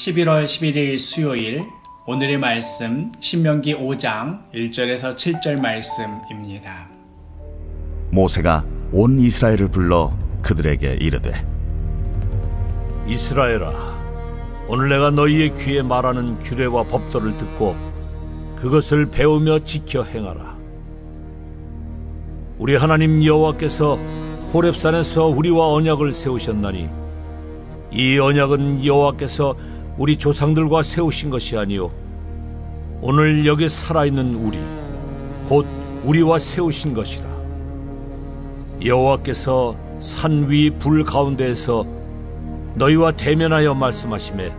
11월 11일 수요일 오늘의 말씀 신명기 5장 1절에서 7절 말씀입니다. 모세가 온 이스라엘을 불러 그들에게 이르되 이스라엘아, 오늘 내가 너희의 귀에 말하는 규례와 법도를 듣고 그것을 배우며 지켜 행하라. 우리 하나님 여호와께서 호렙산에서 우리와 언약을 세우셨나니 이 언약은 여호와께서 우리 조상들과 세우신 것이 아니요 오늘 여기 살아있는 우리 곧 우리와 세우신 것이라. 여호와께서 산 위 불 가운데에서 너희와 대면하여 말씀하심에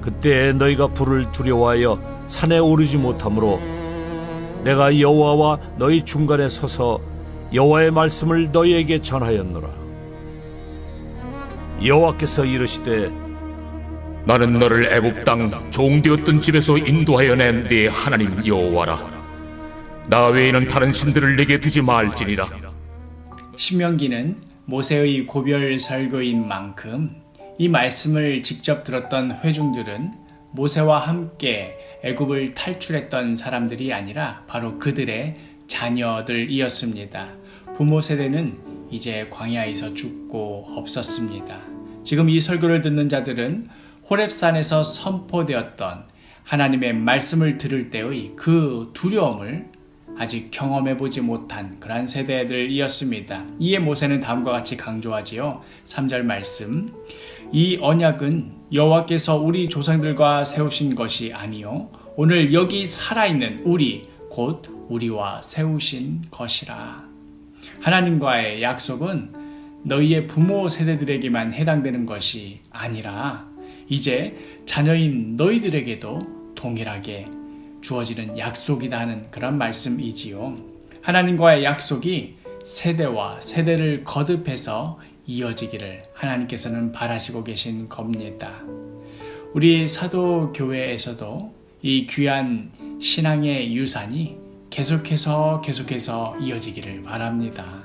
그때 너희가 불을 두려워하여 산에 오르지 못하므로 내가 여호와와 너희 중간에 서서 여호와의 말씀을 너희에게 전하였노라 여호와께서 이르시되 나는 너를 애굽 땅 종되었던 집에서 인도하여 낸 네 하나님 여호와라. 나 외에는 다른 신들을 내게 두지 말지니라. 신명기는 모세의 고별 설교인 만큼 이 말씀을 직접 들었던 회중들은 모세와 함께 애굽을 탈출했던 사람들이 아니라 바로 그들의 자녀들이었습니다. 부모 세대는 이제 광야에서 죽고 없었습니다. 지금 이 설교를 듣는 자들은 호렙산에서 선포되었던 하나님의 말씀을 들을 때의 그 두려움을 아직 경험해 보지 못한 그러한 세대들이었습니다. 이에 모세는 다음과 같이 강조하지요. 3절 말씀. 이 언약은 여호와께서 우리 조상들과 세우신 것이 아니요 오늘 여기 살아 있는 우리 곧 우리와 세우신 것이라. 하나님과의 약속은 너희의 부모 세대들에게만 해당되는 것이 아니라 이제 자녀인 너희들에게도 동일하게 주어지는 약속이다 하는 그런 말씀이지요. 하나님과의 약속이 세대와 세대를 거듭해서 이어지기를 하나님께서는 바라시고 계신 겁니다. 우리 사도교회에서도 이 귀한 신앙의 유산이 계속해서 계속해서 이어지기를 바랍니다.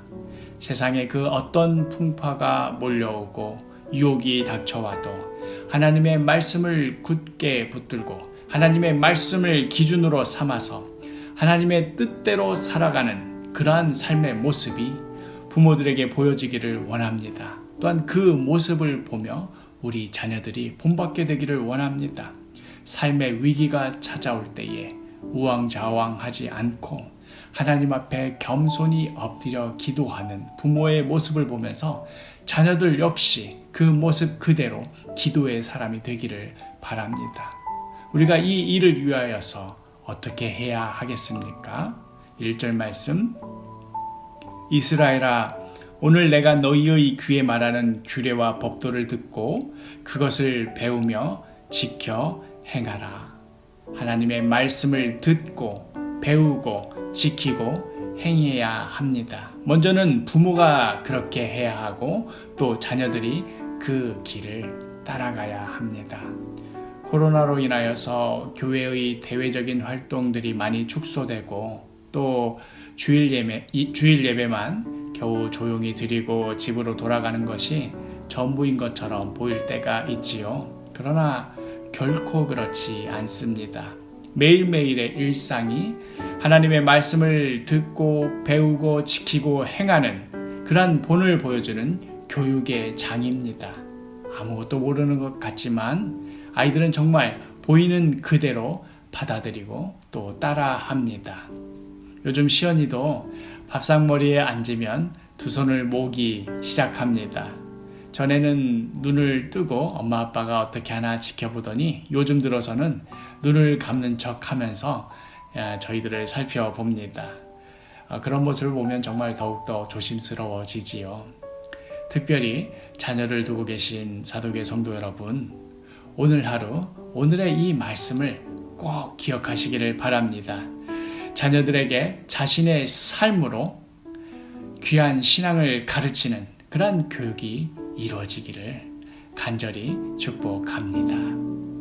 세상에 그 어떤 풍파가 몰려오고 유혹이 닥쳐와도 하나님의 말씀을 굳게 붙들고 하나님의 말씀을 기준으로 삼아서 하나님의 뜻대로 살아가는 그러한 삶의 모습이 부모들에게 보여지기를 원합니다. 또한 그 모습을 보며 우리 자녀들이 본받게 되기를 원합니다. 삶의 위기가 찾아올 때에 우왕좌왕하지 않고 하나님 앞에 겸손히 엎드려 기도하는 부모의 모습을 보면서 자녀들 역시 그 모습 그대로 기도의 사람이 되기를 바랍니다. 우리가 이 일을 위하여서 어떻게 해야 하겠습니까? 1절 말씀 이스라엘아 오늘 내가 너희의 귀에 말하는 규례와 법도를 듣고 그것을 배우며 지켜 행하라. 하나님의 말씀을 듣고 배우고 지키고 행해야 합니다. 먼저는 부모가 그렇게 해야 하고 또 자녀들이 그 길을 따라가야 합니다. 코로나로 인하여서 교회의 대외적인 활동들이 많이 축소되고 또 주일 예배, 주일 예배만 겨우 조용히 드리고 집으로 돌아가는 것이 전부인 것처럼 보일 때가 있지요. 그러나 결코 그렇지 않습니다. 매일매일의 일상이 하나님의 말씀을 듣고 배우고 지키고 행하는 그러한 본을 보여주는 교육의 장입니다. 아무것도 모르는 것 같지만 아이들은 정말 보이는 그대로 받아들이고 또 따라 합니다. 요즘 시연이도 밥상머리에 앉으면 두 손을 모기 시작합니다. 전에는 눈을 뜨고 엄마 아빠가 어떻게 하나 지켜보더니 요즘 들어서는 눈을 감는 척 하면서 저희들을 살펴봅니다. 어, 그런 모습을 보면 정말 더욱더 조심스러워지지요. 특별히 자녀를 두고 계신 사도계 성도 여러분, 오늘 하루, 오늘의 이 말씀을 꼭 기억하시기를 바랍니다. 자녀들에게 자신의 삶으로 귀한 신앙을 가르치는 그러한 교육이 이루어지기를 간절히 축복합니다.